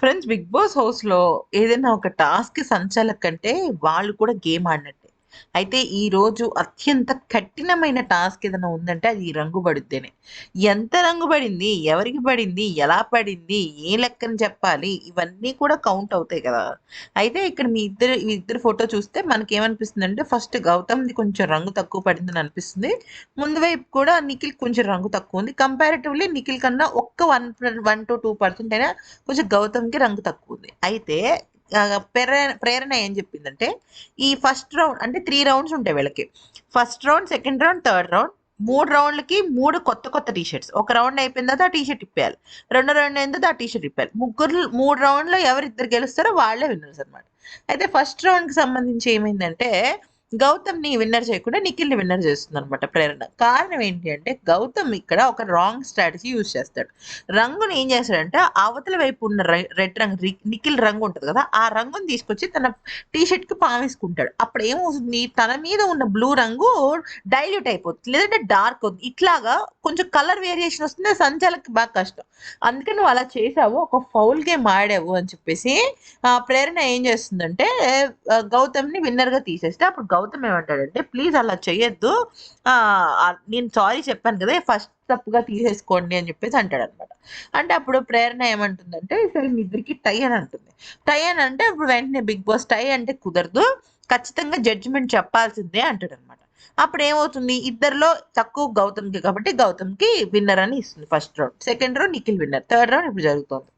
Friends big boss హౌస్‌లో ఏదైనా ఒక టాస్క్ సంచాలక కంటే వాళ్ళు కూడా గేమ్ ఆడినట్టు. అయితే ఈరోజు అత్యంత కఠినమైన టాస్క్ ఏదైనా ఉందంటే అది ఈ రంగు పడితేనే ఎంత రంగు పడింది? ఎవరికి పడింది? ఎలా పడింది? ఏ లెక్కన చెప్పాలి? ఇవన్నీ కూడా కౌంట్ అవుతాయి కదా! అయితే ఇక్కడ మీ ఇద్దరు మీ ఇద్దరు ఫోటో చూస్తే మనకి ఏమనిపిస్తుందంటే ఫస్ట్ గౌతమ్‌ది కొంచెం రంగు తక్కువ పడిందని అనిపిస్తుంది. ముందు వైపు కూడా నిఖిల్ కొంచెం రంగు తక్కువ ఉంది కంపారిటివ్‌లీ నిఖిల్ కన్నా ఒక్క one one to two percent అయినా కొంచెం గౌతమ్‌కి రంగు తక్కువ ఉంది అయితే ప్రేరణ ప్రేరణ ఏం చెప్పిందంటే, ఈ ఫస్ట్ రౌండ్ అంటే త్రీ రౌండ్స్ ఉంటాయి వీళ్ళకి. First round, second round, third round. మూడు రౌండ్‌లకి మూడు కొత్త కొత్త టీషర్ట్స్ ఒక రౌండ్ అయిపోయిన తర్వాత ఆ టీషర్ట్ ఇప్పేయాలి. రెండో రౌండ్ అయిన తర్వాత ఆ టీషర్ట్ ఇప్పేయాలి. ముగ్గురు మూడు రౌండ్‌లో ఎవరిద్దరు గెలుస్తారో వాళ్ళే విన్నర్స్ అనమాట అయితే ఫస్ట్ రౌండ్‌కి సంబంధించి ఏమైందంటే, గౌతమ్‌ని విన్నర్ చేయకుండా నిఖిల్‌ని విన్నర్ చేస్తుందన్నమాట ప్రేరణ. కారణం ఏంటి అంటే, గౌతమ్ ఇక్కడ ఒక రాంగ్ స్ట్రాటజీ యూజ్ చేస్తాడు. రంగుని ఏం చేస్తాడంటే, అవతల వైపు ఉన్న రె రెడ్ రంగు నిఖిల్ రంగు ఉంటుంది కదా! ఆ రంగుని తీసుకొచ్చి తన టీ షర్ట్‌కి పామేసుకుంటాడు. అప్పుడు ఏమవుతుంది, తన మీద ఉన్న బ్లూ రంగు డైల్యూట్ అయిపోతుంది. లేదంటే డార్క్ అవుతుంది ఇట్లాగా కొంచెం కలర్ వేరియేషన్ వస్తుంది. సంచాలకి బాగా కష్టం. అందుకని నువ్వు అలా చేసావు. ఒక ఫౌల్ గేమ్ ఆడావు అని చెప్పేసి ప్రేరణ ఏం చేస్తుందంటే గౌతమ్‌ని విన్నర్‌గా తీసేస్తే అప్పుడు గౌతమ్ ఏమంటాడంటే, "ప్లీజ్ అలా చేయొద్దు. నేను సారీ చెప్పాను కదా! ఫస్ట్ తప్పుగా తీసేసుకోండి" అని చెప్పేసి అంటాడన్నమాట. అంటే అప్పుడు ప్రేరణ ఏమంటుందంటే, "సరే మీ ఇద్దరికి టై" అని అంటుంది. టై అని అంటే అప్పుడు వెంటనే బిగ్ బాస్ టై అంటే కుదరదు. ఖచ్చితంగా జడ్జిమెంట్ చెప్పాల్సిందే అంటాడన్నమాట. అప్పుడు ఏమవుతుంది, ఇద్దరిలో తక్కువ గౌతమ్‌కి కాబట్టి గౌతమ్‌కి విన్నర్ అని ఇస్తుంది first round. Second round Nikhil winner. Third round ఇప్పుడు జరుగుతుంది